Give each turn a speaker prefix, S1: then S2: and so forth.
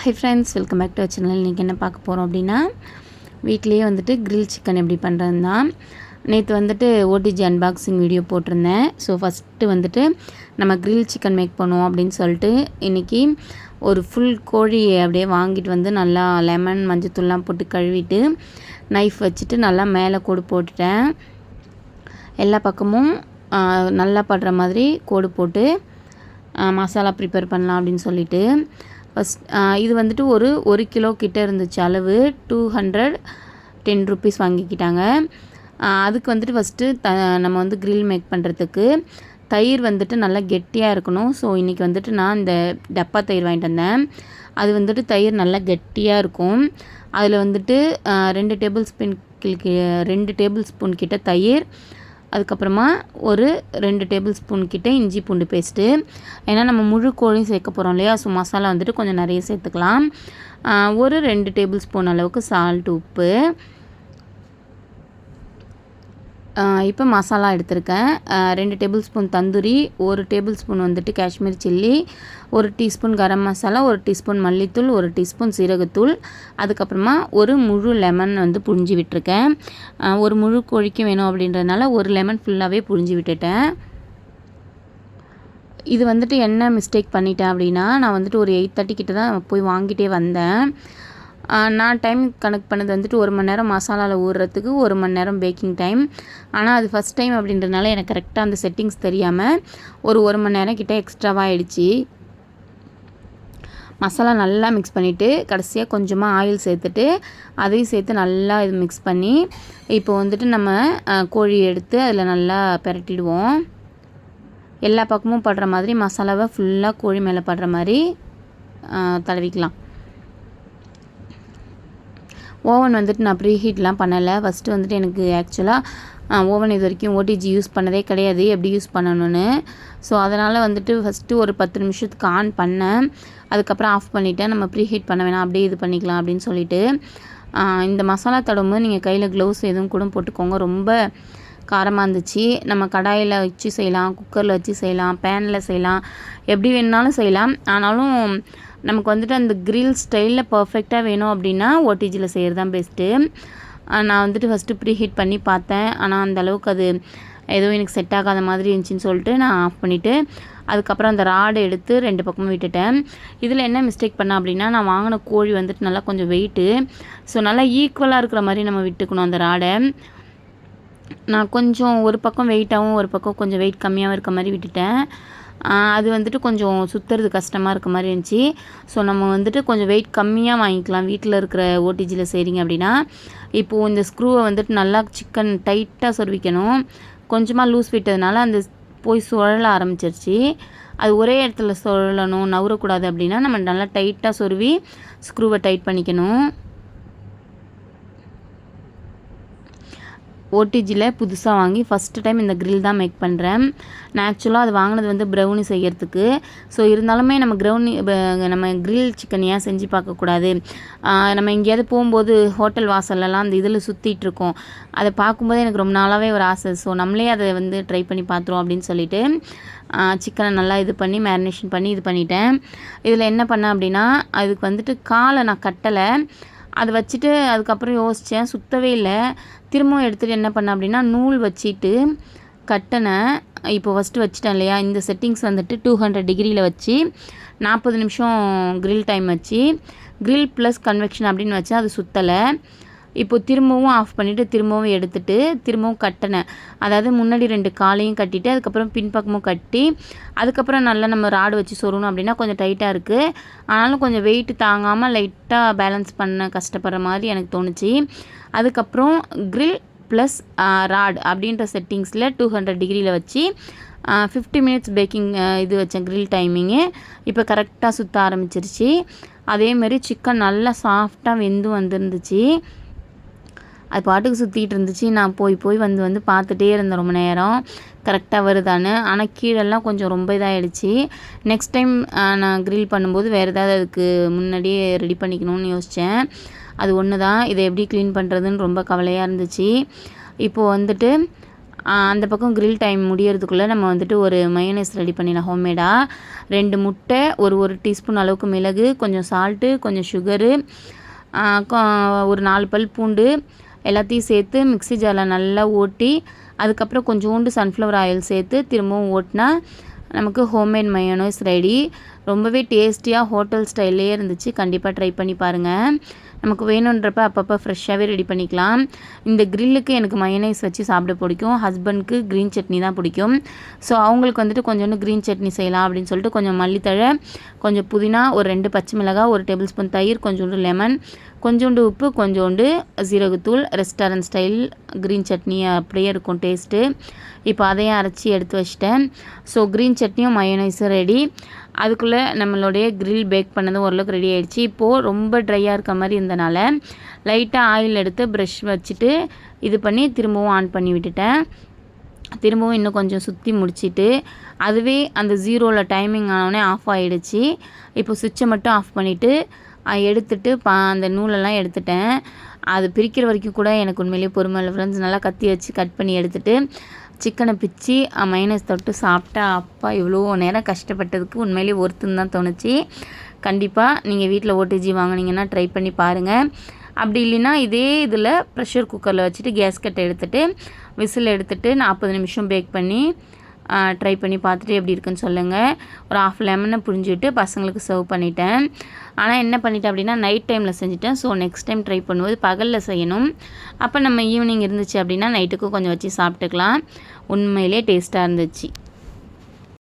S1: Hi friends welcome back to channel இன்றைக்கி என்ன பார்க்க போகிறோம் அப்படின்னா வீட்லேயே வந்துட்டு கிரில் சிக்கன் எப்படி பண்ணுறது தான் நேற்று வந்துட்டு ஓடிஜி அன்பாக்சிங் வீடியோ போட்டிருந்தேன். ஸோ ஃபஸ்ட்டு வந்துட்டு நம்ம கிரில் சிக்கன் மேக் பண்ணுவோம் அப்படின்னு சொல்லிட்டு இன்றைக்கி ஒரு ஃபுல் கோழியை அப்படியே வாங்கிட்டு வந்து நல்லா லெமன் மஞ்சத்தூள்லாம் போட்டு கழுவிட்டு நைஃப் வச்சுட்டு நல்லா மேலே கோடு போட்டுட்டேன். எல்லா பக்கமும் நல்லா படுற மாதிரி கோடு போட்டு மசாலா ப்ரிப்பேர் பண்ணலாம் அப்படின்னு சொல்லிட்டு ஃபஸ்ட் இது வந்துட்டு ஒரு ஒரு கிலோ கிட்ட இருந்துச்சு அளவு. டூ ஹண்ட்ரட் டென் ருபீஸ் வாங்கிக்கிட்டாங்க. அதுக்கு வந்துட்டு ஃபஸ்ட்டு த நம்ம வந்து க்ரில் மேக் பண்ணுறதுக்கு தயிர் வந்துட்டு நல்லா கெட்டியாக இருக்கணும். ஸோ இன்றைக்கி வந்துட்டு நான் இந்த டப்பா தயிர் வாங்கிட்டு வந்தேன். அது வந்துட்டு தயிர் நல்லா கெட்டியாக இருக்கும். அதில் வந்துட்டு ரெண்டு டேபிள் ஸ்பூன் ரெண்டு டேபிள் ஸ்பூன் கிட்ட தயிர் அதுக்கப்புறமா ஒரு ரெண்டு டேபிள் ஸ்பூன் கிட்டே இஞ்சி பூண்டு பேஸ்ட்டு. ஏன்னா நம்ம முழு கோழியும் சேர்க்க போகிறோம் இல்லையா? ஸோ மசாலா வந்துட்டு கொஞ்சம் நிறைய சேர்த்துக்கலாம். ஒரு ரெண்டு டேபிள் ஸ்பூன் அளவுக்கு சால்ட் உப்பு. இப்போ மசாலா எடுத்திருக்கேன். ரெண்டு டேபிள் ஸ்பூன் தந்தூரி ஒரு டேபிள் ஸ்பூன் வந்துட்டு காஷ்மீர் சில்லி ஒரு டீஸ்பூன் கரம் மசாலா ஒரு டீஸ்பூன் மல்லித்தூள் ஒரு டீஸ்பூன் சீரகத்தூள். அதுக்கப்புறமா ஒரு முழு லெமன் வந்து புழிஞ்சு விட்டுருக்கேன். ஒரு முழு கோழிக்கும் வேணும் அப்படின்றதுனால ஒரு லெமன் ஃபுல்லாகவே புழிஞ்சு விட்டுட்டேன். இது வந்துட்டு என்ன மிஸ்டேக் பண்ணிட்டேன் அப்படின்னா நான் வந்துட்டு ஒரு எயிட் தேர்ட்டி கிட்ட தான் போய் வாங்கிட்டே வந்தேன். நான் டைம் கணக்கு பண்ணது வந்துட்டு ஒரு மணி நேரம் மசாலாவில் ஊறுறதுக்கு ஒரு மணி நேரம் பேக்கிங் டைம் ஆனால் அது ஃபஸ்ட் டைம் அப்படின்றதுனால எனக்கு கரெக்டாக அந்த செட்டிங்ஸ் தெரியாமல் ஒரு ஒரு மணி நேரம் கிட்டே எக்ஸ்ட்ராவாக ஆகிடுச்சி மசாலா நல்லா மிக்ஸ் பண்ணிவிட்டு கடைசியாக கொஞ்சமாக ஆயில் சேர்த்துட்டு அதையும் சேர்த்து நல்லா இது மிக்ஸ் பண்ணி இப்போ வந்துட்டு நம்ம கோழி எடுத்து அதில் நல்லா பெரட்டிடுவோம். எல்லா பக்கமும் படுற மாதிரி மசாலாவை ஃபுல்லாக கோழி மேலே படுற மாதிரி தடவிக்கலாம். ஓவன் வந்துட்டு நான் ப்ரீ ஹீட்லாம் பண்ணலை. ஃபஸ்ட்டு வந்துட்டு எனக்கு ஆக்சுவலாக ஓவன் இது வரைக்கும் ஓடிஜி யூஸ் பண்ணதே கிடையாது. எப்படி யூஸ் பண்ணணும்னு. ஸோ அதனால் வந்துட்டு ஃபஸ்ட்டு ஒரு பத்து நிமிஷத்துக்கு ஆன் பண்ணேன். அதுக்கப்புறம் ஆஃப் பண்ணிவிட்டேன் நம்ம ப்ரீ ஹீட் பண்ண வேணாம். அப்படியே இது பண்ணிக்கலாம் அப்படின்னு சொல்லிட்டு. இந்த மசாலா தடவும்போது நீங்கள் கையில் க்ளவுஸ் எதுவும் கூட போட்டுக்கோங்க. ரொம்ப காரமாக இருந்துச்சு. நம்ம கடாயில் வச்சு செய்யலாம். குக்கரில் வச்சு செய்யலாம். பேனில் செய்யலாம். எப்படி வேணுனாலும் செய்யலாம். ஆனாலும் நமக்கு வந்துட்டு அந்த கிரில் ஸ்டைலில் பர்ஃபெக்டாக வேணும் அப்படின்னா ஓடிஜியில் செய்கிறது தான் பெஸ்ட்டு நான் வந்துட்டு ஃபஸ்ட்டு ப்ரீ ஹீட் பண்ணி பார்த்தேன். ஆனால் அந்த அளவுக்கு அது எதுவும் எனக்கு செட் ஆகாத மாதிரி இருந்துச்சுன்னு சொல்லிட்டு நான் ஆஃப் பண்ணிவிட்டு அதுக்கப்புறம் அந்த ராடை எடுத்து ரெண்டு பக்கமும் விட்டுட்டேன். இதில் என்ன மிஸ்டேக் பண்ணேன் அப்படின்னா நான் வாங்கின கோழி வந்துட்டு நல்லா கொஞ்சம் வெயிட்டு ஸோ நல்லா ஈக்குவலாக இருக்கிற மாதிரி நம்ம விட்டுக்கணும் அந்த ராடை நான் கொஞ்சம் ஒரு பக்கம் வெயிட்டாகவும் ஒரு பக்கம் கொஞ்சம் வெயிட் கம்மியாகவும் இருக்க மாதிரி விட்டுட்டேன். அது வந்துட்டு கொஞ்சம் சுற்றுறது கஷ்டமாக இருக்க மாதிரி இருந்துச்சு. ஸோ நம்ம வந்துட்டு கொஞ்சம் வெயிட் கம்மியாக வாங்கிக்கலாம். வீட்டில் இருக்கிற ஓடிஜியில் செய்கிறீங்க அப்படின்னா இப்போது இந்த ஸ்க்ரூவை வந்துட்டு நல்லா சிக்கன் டைட்டாக சொருவிக்கணும். கொஞ்சமாக லூஸ் விட்டதுனால அந்த போய் சுழல ஆரம்பிச்சிருச்சு. அது ஒரே இடத்துல சுழலணும் நவுறக்கூடாது அப்படின்னா நம்ம நல்லா டைட்டாக சொருவி ஸ்க்ரூவை டைட் பண்ணிக்கணும். ஓடிஜியில் புதுசாக வாங்கி ஃபஸ்ட்டு டைம் இந்த க்ரில் தான் மேக் பண்ணுறேன் நான் ஆக்சுவலாக அது வாங்கினது வந்து ப்ரௌனி செய்கிறதுக்கு ஸோ இருந்தாலுமே நம்ம க்ரௌனி நம்ம க்ரில் சிக்கன் ஏன் செஞ்சு பார்க்கக்கூடாது நம்ம எங்கேயாவது போகும்போது ஹோட்டல் வாசல்லலாம் அந்த இதில் சுற்றிட்டுருக்கோம் அதை பார்க்கும்போது எனக்கு ரொம்ப நாளாகவே ஒரு ஆசை. ஸோ நம்மளே அதை வந்து ட்ரை பண்ணி பார்த்துருவோம் அப்படின்னு சொல்லிட்டு சிக்கனை நல்லா இது பண்ணி மேரினேஷன் பண்ணி இது பண்ணிட்டேன். இதில் என்ன பண்ணேன் அப்படின்னா அதுக்கு வந்துட்டு காலை நான் கட்டலை. அதை வச்சுட்டு அதுக்கப்புறம் யோசித்தேன் சுத்தவே இல்லை. திரும்பவும் எடுத்துகிட்டு என்ன பண்ணேன் அப்படின்னா நூல் வச்சுட்டு கட்டினேன் இப்போ ஃபஸ்ட்டு வச்சுட்டேன் இல்லையா இந்த செட்டிங்ஸ் வந்துட்டு டூ ஹண்ட்ரட் டிகிரியில் வச்சு நாற்பது நிமிஷம் க்ரில் டைம் வச்சு க்ரில் ப்ளஸ் கன்வெக்ஷன் அப்படின்னு வச்சு அது சுத்தலை. இப்போது திரும்பவும் ஆஃப் பண்ணிவிட்டு திரும்பவும் எடுத்துட்டு திரும்பவும் கட்டினேன். அதாவது முன்னாடி ரெண்டு காலையும் கட்டிட்டு அதுக்கப்புறம் பின்பக்கமும் கட்டி அதுக்கப்புறம் நல்லா நம்ம ராடு வச்சு சொருணும் அப்படின்னா கொஞ்சம் டைட்டாக இருக்குது ஆனாலும் கொஞ்சம் வெயிட் தாங்காமல் லைட்டாக பேலன்ஸ் பண்ண கஷ்டப்படுற மாதிரி எனக்கு தோணுச்சு. அதுக்கப்புறம் க்ரில் ப்ளஸ் ராட் அப்படின்ற செட்டிங்ஸில் டூ ஹண்ட்ரட் டிகிரியில் வச்சு ஃபிஃப்டி மினிட்ஸ் பேக்கிங் இது வச்சேன் க்ரில் டைமிங்கு இப்போ கரெக்டாக சுற்ற ஆரம்பிச்சிருச்சு. அதேமாரி சிக்கன் நல்லா சாஃப்டாக வெந்து வந்துருந்துச்சு. அது பாட்டுக்கு சுற்றிட்டு இருந்துச்சு. நான் போய் போய் வந்து வந்து பார்த்துட்டே இருந்தேன் ரொம்ப நேரம். கரெக்டாக வருதான்னு. ஆனால் கீழெல்லாம் கொஞ்சம் ரொம்ப இதாகிடுச்சு நெக்ஸ்ட் டைம் நான் க்ரில் பண்ணும்போது வேறு ஏதாவது அதுக்கு முன்னாடியே ரெடி பண்ணிக்கணும்னு யோசித்தேன் அது ஒன்று தான் இதை எப்படி க்ளீன் பண்ணுறதுன்னு ரொம்ப கவலையாக இருந்துச்சு. இப்போது வந்துட்டு அந்த பக்கம் க்ரில் டைம் முடியறதுக்குள்ளே நம்ம வந்துட்டு ஒரு மயனைஸ் ரெடி பண்ணிடலாம் ஹோம்மேடாக ரெண்டு முட்டை ஒரு ஒரு டீஸ்பூன் அளவுக்கு மிளகு கொஞ்சம் சால்ட்டு கொஞ்சம் சுகரு ஒரு நாலு பல் பூண்டு எல்லாத்தையும் சேர்த்து மிக்ஸி ஜாரில் நல்லா ஓட்டி அதுக்கப்புறம் கொஞ்சோண்டு சன்ஃப்ளவர் ஆயில் சேர்த்து திரும்பவும் ஓட்டினா நமக்கு ஹோம்மேட் மயோனைஸ் ரெடி ரொம்பவே டேஸ்டியாக ஹோட்டல் ஸ்டைல்லே இருந்துச்சு. கண்டிப்பாக ட்ரை பண்ணி பாருங்கள் நமக்கு வேணுன்றப்ப அப்பப்போ ஃப்ரெஷ்ஷாகவே ரெடி பண்ணிக்கலாம். இந்த கிரில்லுக்கு எனக்கு மயனைஸ் வச்சு சாப்பிட பிடிக்கும். ஹஸ்பண்ட்க்கு க்ரீன் சட்னி தான் பிடிக்கும். ஸோ அவங்களுக்கு வந்துட்டு கொஞ்சோண்டு க்ரீன் சட்னி செய்யலாம் அப்படின்னு சொல்லிட்டு கொஞ்சம் மல்லித்தழை கொஞ்சம் புதினா ஒரு ரெண்டு பச்சை மிளகாய் ஒரு டேபிள் ஸ்பூன் தயிர் கொஞ்சோண்டு லெமன் கொஞ்சோண்டு உப்பு கொஞ்சோண்டு சீரகத்தூள் ரெஸ்டாரண்ட் ஸ்டைல் க்ரீன் சட்னி அப்படியே இருக்கும் டேஸ்ட்டு இப்போ அதையும் அரைச்சி எடுத்து வச்சிட்டேன். ஸோ க்ரீன் சட்னியும் மயோனைஸும் ரெடி அதுக்குள்ளே நம்மளுடைய க்ரில் பேக் பண்ணதும் ஓரளவுக்கு ரெடி ஆகிடுச்சு இப்போது ரொம்ப ட்ரையாக இருக்க மாதிரி இருந்தனால லைட்டாக ஆயில் எடுத்து ப்ரஷ் வச்சுட்டு இது பண்ணி திரும்பவும் ஆன் பண்ணி விட்டுட்டேன். திரும்பவும் இன்னும் கொஞ்சம் சுற்றி முடிச்சிட்டு அதுவே அந்த ஜீரோவில் டைமிங் ஆனோடனே ஆஃப் ஆகிடுச்சு இப்போ சுவிட்சை மட்டும் ஆஃப் பண்ணிவிட்டு எடுத்துட்டு பா அந்த நூலெல்லாம் எடுத்துட்டேன். அது பிரிக்கிற வரைக்கும் கூட எனக்கு உண்மையிலேயே பொறுமை இல்லை. ஃப்ரெண்ட்ஸ் நல்லா கத்தி வச்சு கட் பண்ணி எடுத்துகிட்டு சிக்கனை பிச்சு மைனஸ் தொட்டு சாப்பிட்டா அப்பா இவ்வளோ நேரம் கஷ்டப்பட்டதுக்கு உண்மையிலேயே ஒருத்துன்னு தான் தோணுச்சு. கண்டிப்பாக நீங்கள் வீட்டில் ஓடிஜி வாங்கினீங்கன்னா ட்ரை பண்ணி பாருங்கள் அப்படி இல்லைன்னா இதே இதில் ப்ரெஷர் குக்கரில் வச்சுட்டு கேஸ் கட்டை எடுத்துகிட்டு விசில் எடுத்துகிட்டு நாற்பது நிமிஷம் பேக் பண்ணி ட்ரை பண்ணி பார்த்துட்டு எப்படி இருக்குன்னு சொல்லுங்கள் ஒரு ஆஃப் லெமனை புரிஞ்சுட்டு பசங்களுக்கு சர்வ் பண்ணிட்டேன். ஆனால் என்ன பண்ணிட்டேன் அப்படின்னா நைட் டைமில் செஞ்சுட்டேன். ஸோ நெக்ஸ்ட் டைம் ட்ரை பண்ணும்போது பகலில் செய்யணும். அப்போ நம்ம ஈவினிங் இருந்துச்சு அப்படின்னா நைட்டுக்கும் கொஞ்சம் வச்சு சாப்பிட்டுக்கலாம். உண்மையிலே டேஸ்ட்டாக இருந்துச்சு.